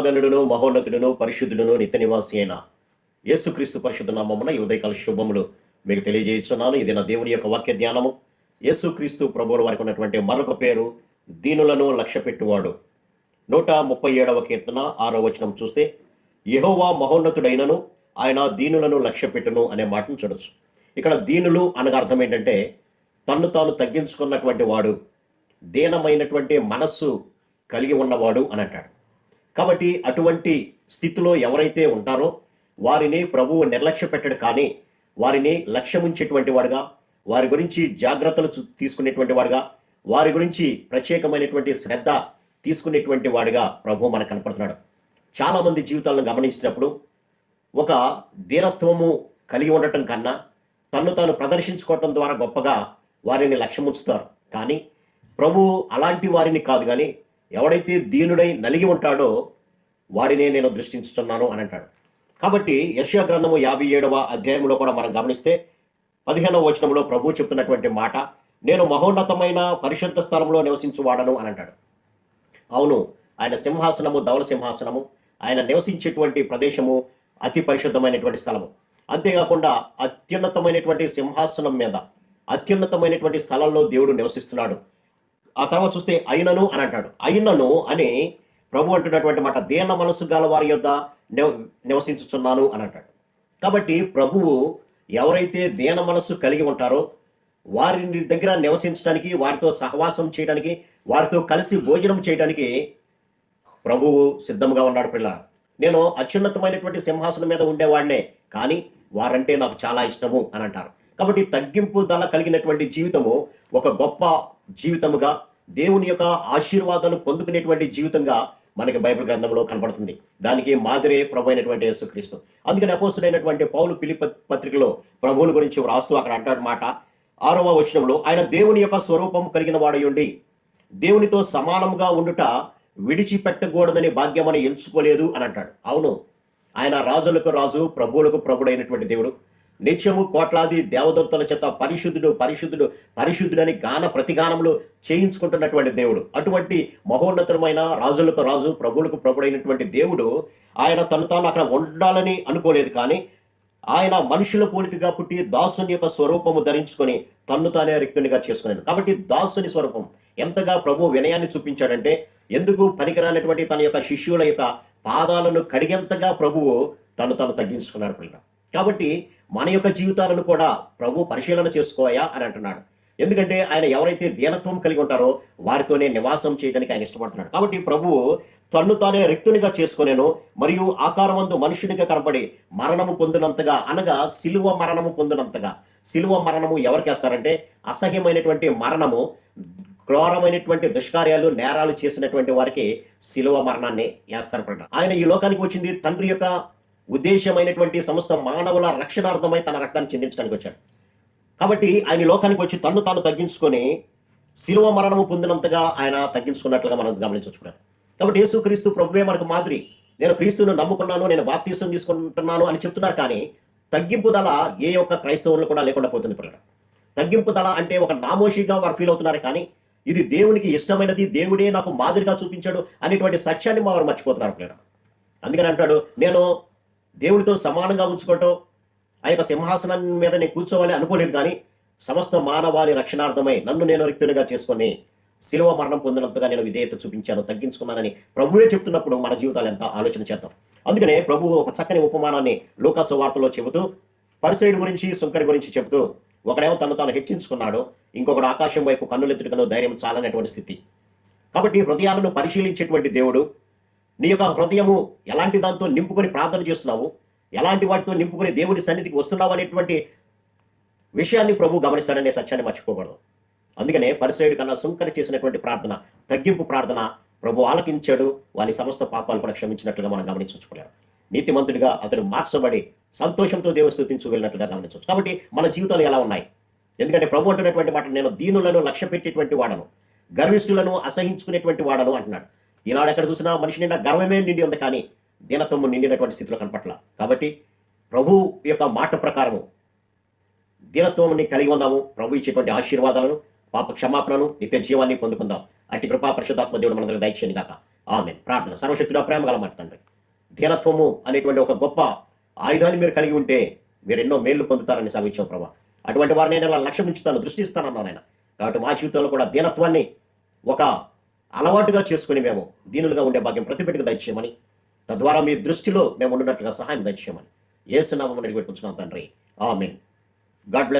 మహాగణుడును మహోన్నతుడును పరిశుద్ధుడును నిత్య నివాసి అయిన యేసుక్రీస్తు పరిశుద్ధ నామమున ఈ ఉదయకాల శుభములు మీకు తెలియజేస్తున్నాను ఇది నా దేవుని యొక్క వాక్య ధ్యానము. యేసుక్రీస్తు ప్రభువుల వారికి ఉన్నటువంటి మరొక పేరు దీనులను లక్ష్య పెట్టువాడు నూట ముప్పై ఏడవ కీర్తన ఆరో వచనం చూస్తే యహోవా మహోన్నతుడైనను ఆయన దీనులను లక్ష్య పెట్టును అనే మాటను చూడొచ్చు. ఇక్కడ దీనులు అనగా అర్థం ఏంటంటే తన్ను తాను తగ్గించుకున్నటువంటి వాడు దీనమైనటువంటి మనస్సు కలిగి ఉన్నవాడు అని అంటాడు. కాబట్టి అటువంటి స్థితిలో ఎవరైతే ఉంటారో వారిని ప్రభువు నిర్లక్ష్య పెట్టడు కానీ వారిని లక్ష్యముంచేటువంటి వాడుగా వారి గురించి జాగ్రత్తలు తీసుకునేటువంటి వాడుగా వారి గురించి ప్రత్యేకమైనటువంటి శ్రద్ధ తీసుకునేటువంటి వాడిగా ప్రభు మనకు కనపడుతున్నాడు. చాలామంది జీవితాలను గమనించినప్పుడు ఒక ధీరత్వము కలిగి ఉండటం కన్నా తను తాను ప్రదర్శించుకోవటం ద్వారా గొప్పగా వారిని లక్ష్యముంచుతారు. కానీ ప్రభు అలాంటి వారిని కాదు కానీ ఎవడైతే దీనుడై నలిగి ఉంటాడో వాడినే నేను దృష్టించుతున్నాను అని అంటాడు. కాబట్టి యశ్యా గ్రంథము యాభై ఏడవ అధ్యాయంలో కూడా మనం గమనిస్తే పదిహేనవ వచనంలో ప్రభు చెప్తున్నటువంటి మాట నేను మహోన్నతమైన పరిశుద్ధ స్థలంలో నివసించువాడను అని అంటాడు. అవును ఆయన సింహాసనము ధవల సింహాసనము ఆయన నివసించేటువంటి ప్రదేశము అతి పరిశుద్ధమైనటువంటి స్థలము. అంతేకాకుండా అత్యున్నతమైనటువంటి సింహాసనం మీద అత్యున్నతమైనటువంటి స్థలంలో దేవుడు నివసిస్తున్నాడు. ఆ తర్వాత చూస్తే అయినను అని అంటాడు. అయినను అని ప్రభు అంటున్నటువంటి మాట దీన మనసు గల వారి యొద్ద నివ నివసించుచున్నాను అని అంటాడు. కాబట్టి ప్రభువు ఎవరైతే దీన మనస్సు కలిగి ఉంటారో వారి దగ్గర నివసించడానికి వారితో సహవాసం చేయడానికి వారితో కలిసి భోజనం చేయడానికి ప్రభువు సిద్ధంగా ఉన్నాడు పిల్ల నేను అత్యున్నతమైనటువంటి సింహాసనం మీద ఉండేవాడినే కానీ వారంటే నాకు చాలా ఇష్టము అని అంటారు. కాబట్టి తగ్గింపు ధర కలిగినటువంటి జీవితము ఒక గొప్ప జీవితముగా దేవుని యొక్క ఆశీర్వాదాలు పొందుకునేటువంటి జీవితంగా మనకి బైబిల్ గ్రంథంలో కనబడుతుంది దానికి మాదిరే ప్రభు అయినటువంటి యేసుక్రీస్తు. అందుకని అపోసుడైనటువంటి పౌలు పిలిప పత్రికలో ప్రభువుని గురించి వ్రాస్తూ అక్కడ అంటాడు మాట. ఆరవ వచనంలో ఆయన దేవుని యొక్క స్వరూపం కలిగిన వాడయుండి దేవునితో సమానంగా ఉండుట విడిచిపెట్టకూడదని భాగ్యమని ఎంచుకోలేదు అని అంటాడు. అవును ఆయన రాజులకు రాజు ప్రభువులకు ప్రభుడైనటువంటి దేవుడు. నిత్యము కోట్లాది దేవదత్తుల చేత పరిశుద్ధుడు పరిశుద్ధుడు పరిశుద్ధుడని గాన ప్రతిగానములు చేయించుకుంటున్నటువంటి దేవుడు. అటువంటి మహోన్నతమైన రాజులకు రాజు ప్రభువులకు ప్రభుడైనటువంటి దేవుడు ఆయన తను తాను అక్కడ ఉండాలని అనుకోలేదు కానీ ఆయన మనుషుల పోలికగా పుట్టి దాసుని యొక్క స్వరూపము ధరించుకొని తన్ను తానే రిక్తునిగా చేసుకున్నాడు. కాబట్టి దాసుని స్వరూపం ఎంతగా ప్రభు వినయాన్ని చూపించాడంటే ఎందుకు పనికిరానటువంటి తన యొక్క శిష్యుల యొక్క పాదాలను కడిగేంతగా ప్రభువు తను తను తగ్గించుకున్నాడు పిల్లలు కాబట్టి మన యొక్క జీవితాలను కూడా ప్రభు పరిశీలన చేసుకోయా అని అంటున్నాడు. ఎందుకంటే ఆయన ఎవరైతే దీనత్వం కలిగి ఉంటారో వారితోనే నివాసం చేయడానికి ఆయన ఇష్టపడుతున్నాడు. కాబట్టి ప్రభువు తన్ను తానే రిక్తునిగా చేసుకునేను మరియు ఆకారమందు మనుషునిగా కనపడి మరణము పొందినంతగా అనగా సిలువ మరణము పొందినంతగా. సిలువ మరణము ఎవరికి వేస్తారంటే అసహ్యమైనటువంటి మరణము క్రూరమైనటువంటి దుష్కార్యాలు నేరాలు చేసినటువంటి వారికి సిలువ మరణాన్ని వేస్తారు ఆయన ఈ లోకానికి వచ్చింది తండ్రి యొక్క ఉద్దేశమైనటువంటి సమస్త మానవుల రక్షణార్థమై తన రక్తాన్ని చెందించడానికి వచ్చాడు. కాబట్టి ఆయన లోకానికి వచ్చి తన్ను తాను తగ్గించుకొని శిలువ మరణము పొందినంతగా ఆయన తగ్గించుకున్నట్లుగా మనం గమనించుకున్నాం కాబట్టి యేసుక్రీస్తు ప్రభువే మనకు మాదిరి నేను క్రీస్తును నమ్ముకున్నాను నేను బాప్తీసం తీసుకుంటున్నాను అని చెప్తున్నారు కానీ తగ్గింపుదల ఏ ఒక్క క్రైస్తవులు కూడా లేకుండా పోతుంది పిల్లలు. తగ్గింపుదల అంటే ఒక నామోషిగా వారు ఫీల్ అవుతున్నారు కానీ ఇది దేవునికి ఇష్టమైనది దేవుడే నాకు మాదిరిగా చూపించాడు అనేటువంటి సత్యాన్ని వారు మర్చిపోతున్నారు పిల్లలు. అందుకని అంటాడు నేను దేవుడితో సమానంగా ఉంచుకోవటం ఆ యొక్క సింహాసనం మీద నేను కూర్చోవాలి అనుకోలేదు కానీ సమస్త మానవాళి రక్షణార్థమై నన్ను నేను రిక్తునిగా చేసుకొని శిలువ మరణం పొందినంతగా నేను విధేయత చూపించాను తగ్గించుకున్నానని ప్రభువే చెప్తున్నప్పుడు మన జీవితాలు ఎంత ఆలోచన చేద్దాం. అందుకనే ప్రభువు ఒక చక్కని ఉపమానాన్ని లోకాసు వార్తలో చెబుతూ పరిసైడ్ గురించి సుంకరి గురించి చెబుతూ ఒకడేమో తను తాను హెచ్చించుకున్నాడు ఇంకొకడు ఆకాశం వైపు కన్నులెత్తుటకను ధైర్యం చాలనేటువంటి స్థితి. కాబట్టి హృదయాలను పరిశీలించేటువంటి దేవుడు నీ యొక్క హృదయము ఎలాంటి దాంతో నింపుకొని ప్రార్థన చేస్తున్నావు? ఎలాంటి వాటితో నింపుకొని దేవుడి సన్నిధికి వస్తున్నావు అనేటువంటి విషయాన్ని ప్రభు గమనిస్తాడనే సత్యాన్ని మర్చిపోకూడదు. అందుకనే పరిసైడు కన్నా సుంకరి చేసినటువంటి ప్రార్థన తగ్గింపు ప్రార్థన ప్రభు ఆలకించాడు. వాని సమస్త పాపాలు కూడా క్షమించినట్లుగా మనం గమనించుకోలేరు నీతిమంతుడిగా అతడు మార్చబడి సంతోషంతో దేవుని స్థుతించు వెళ్ళినట్లుగా గమనించవచ్చు. కాబట్టి మన జీవితాలు ఎలా ఉన్నాయి? ఎందుకంటే ప్రభు అంటున్నటువంటి మాట నేను దీనులను లక్ష్య పెట్టేటువంటి వాడను గర్విష్ఠులను అసహించుకునేటువంటి వాడను అంటున్నాడు. ఈనాడు ఎక్కడ చూసినా మనిషి నిండా గర్వమే నిండి ఉంది కానీ దీనత్వము నిండినటువంటి స్థితిలో కనపట్ల. కాబట్టి ప్రభు యొక్క మాట ప్రకారము దీనత్వంని కలిగి ఉందాము. ప్రభు ఇచ్చేటువంటి ఆశీర్వాదాలను పాప క్షమాపణను నిత్య జీవాన్ని పొందుకుందాం. అట్టి కృపా పరిశుద్ధాత్మ దేవుడు మనందరికి దయచేయండి కాక ఆమె ప్రార్థన. సర్వశక్తుడ ప్రేమ గల మాట తండ్రి. ధీనత్వము అనేటువంటి ఒక గొప్ప ఆయుధాన్ని మీరు కలిగి ఉంటే మీరు ఎన్నో మేళ్ళు పొందుతారని సాగించావు ప్రభా. అటువంటి వారిని నేను అలా లక్ష్యం ఉంచుతాను దృష్టిస్తాను ఇస్తానన్నాను ఆయన కాబట్టి మా జీవితంలో కూడా దీనత్వాన్ని ఒక అలవాటుగా చేసుకుని మేము దీనులుగా ఉండే భాగ్యం ప్రతిపెట్టుకు దయచేయమని తద్వారా మీ దృష్టిలో మేము ఉండినట్లుగా సహాయం దయచేయమని. ఏసునామని అడిగి పెట్టుకుంటున్నాం తండ్రి. ఆమెన్. God bless